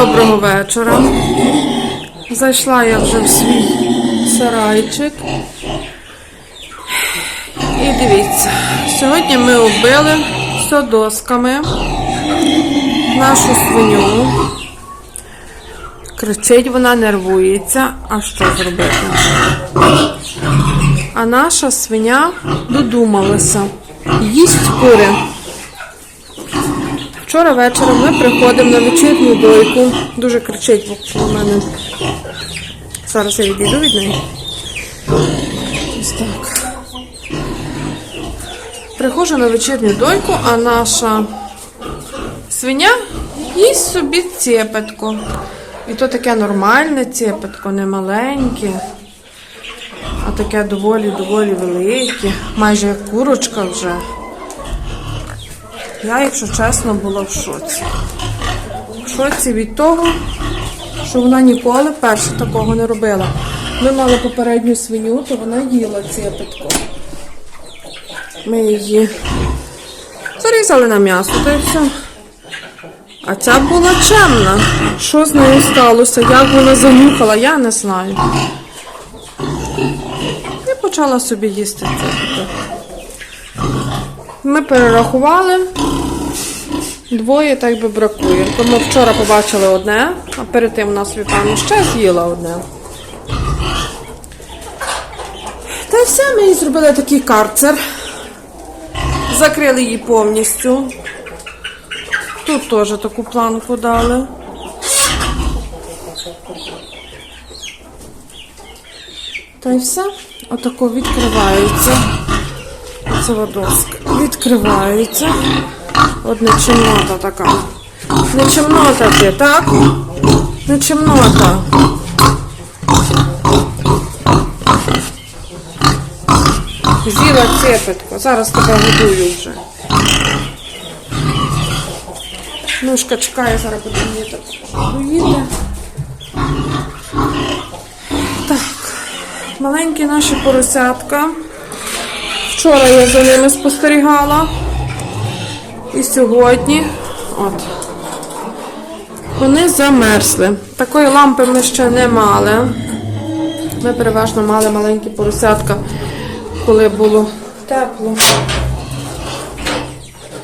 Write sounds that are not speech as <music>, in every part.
доброго вечора. Зайшла я вже в свій сарайчик. І дивіться, сьогодні ми оббили все нашу свиню. Кричить, вона нервується. А що зробити? А наша свиня додумалася. Їсть кури. Вчора вечором ми приходимо на вечірню дойку. Дуже кричить навколо мене. Зараз я відійду від неї. Ось так. Приходжу на вечірню дойку, а наша свиня їсть собі цепетко. І то таке нормальне цепетко, не маленьке, а таке доволі-доволі велике, майже як курочка вже. Я, якщо чесно, була в шоці. В шоці від того, що вона ніколи перше такого не робила. Ми мали попередню свиню, то вона їла цепетко. Ми її зарізали на м'ясо, то і все. А ця була чемна. Що з нею сталося? Як вона занюхала, я не знаю. І почала собі їсти цепетко. Ми перерахували. Двоє так би бракує. Тому вчора побачили одне, а перед тим у нас Світлана ще з'їла одне. Та все, ми їй зробили такий карцер. Закрили її повністю. Тут теж таку планку дали. Та й все. Отако відкривається. Це водоска. Відкривається. От нечемнота така. Нечемнота ти, так? Нечемнота. З'їла цепетко. Зараз тебе годую вже. Ножка чекає, зараз буде мені так доїти. Так, маленькі наші поросятка. Вчора я за ними спостерігала. І сьогодні от. Вони замерзли. Такої лампи ми ще не мали. Ми переважно мали маленькі поросятка, коли було тепло.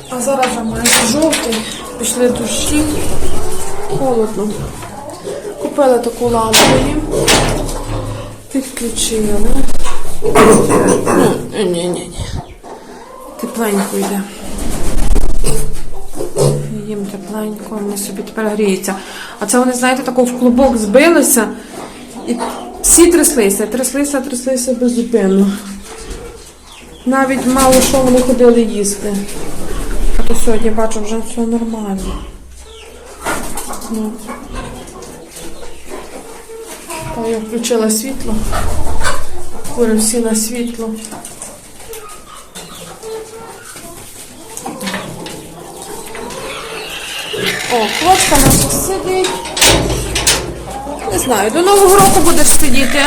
А зараз майже жовтий. Пішли дощі. Холодно. Купили таку лампу їм. Підключили. Ні-ні-ні. Тепленько йде. Їм тепленько, вони собі тепер гріються. А це вони, знаєте, тако в клубок збилися і всі тряслися, тряслися, тряслися беззупинно. Навіть мало що вони ходили їсти. А то сьогодні бачу вже все нормально. Ну. Та я включила світло. Кури всі на світло. О, хлопка наша сидить. Не знаю, до Нового року будеш сидіти.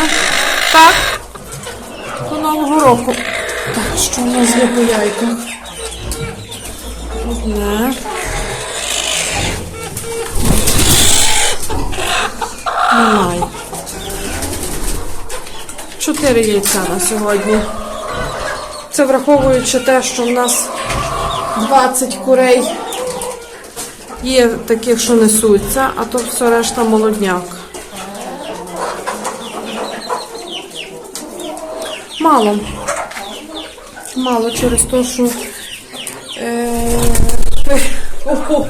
Так? До Нового року. Так, що у нас є по яйках? Одне. Немає. Чотири яйця на сьогодні. Це враховуючи те, що в нас 20 курей є таких, що несуться, а то все решта молодняк. Мало. Мало через те, що е, <laughs> ого,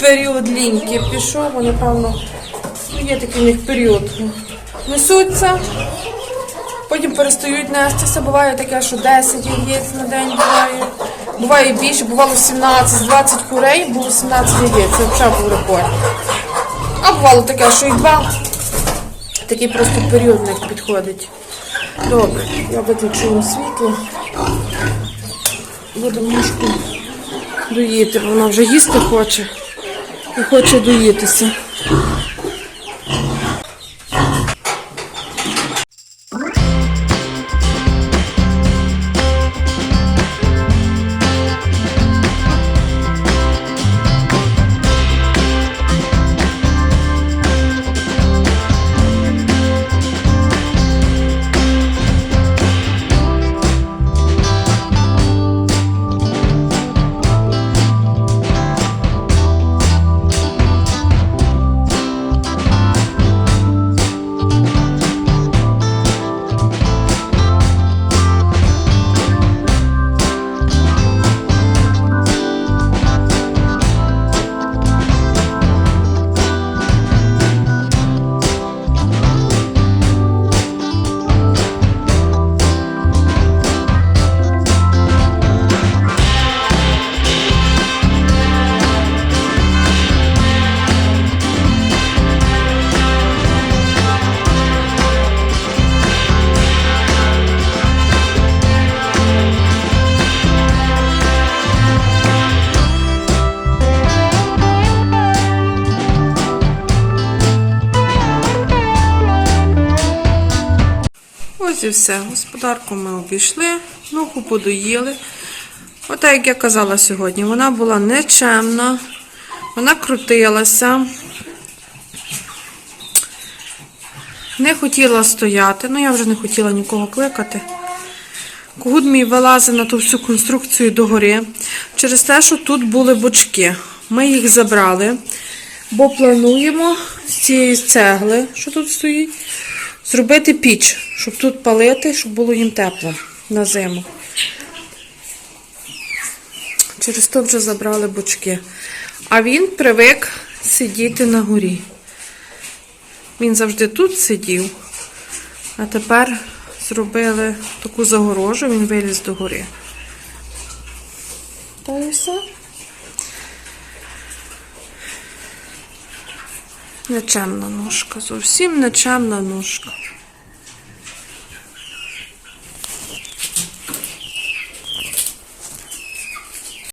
період ліньки пішов, вони, певно, ну, є такий у них період. Несуться, потім перестають нестися. Буває таке, що 10 яєць на день буває. Буває більше, бувало 17-20 курей, було 17 яєць. Це взагалі був рекорд. А бувало таке, що і два. Такий просто період в них підходить. Добре, я виключила світло. Буду мушку доїти, вона вже їсти хоче і хоче доїтися. Ось і все. Господарку ми обійшли, нуху подоїли. Ота, як я казала сьогодні, вона була нечемна, вона крутилася. Не хотіла стояти, ну я вже не хотіла нікого кликати. Когут мій вилазить на ту всю конструкцію догори через те, що тут були бочки. Ми їх забрали, бо плануємо з цієї цегли, що тут стоїть, зробити піч, щоб тут палити, щоб було їм тепло на зиму. Через то вже забрали бочки. А він привик сидіти на горі. Він завжди тут сидів, а тепер зробили таку загорожу, він виліз до гори. Та і все. Нечемна ножка, зовсім нечемна ножка.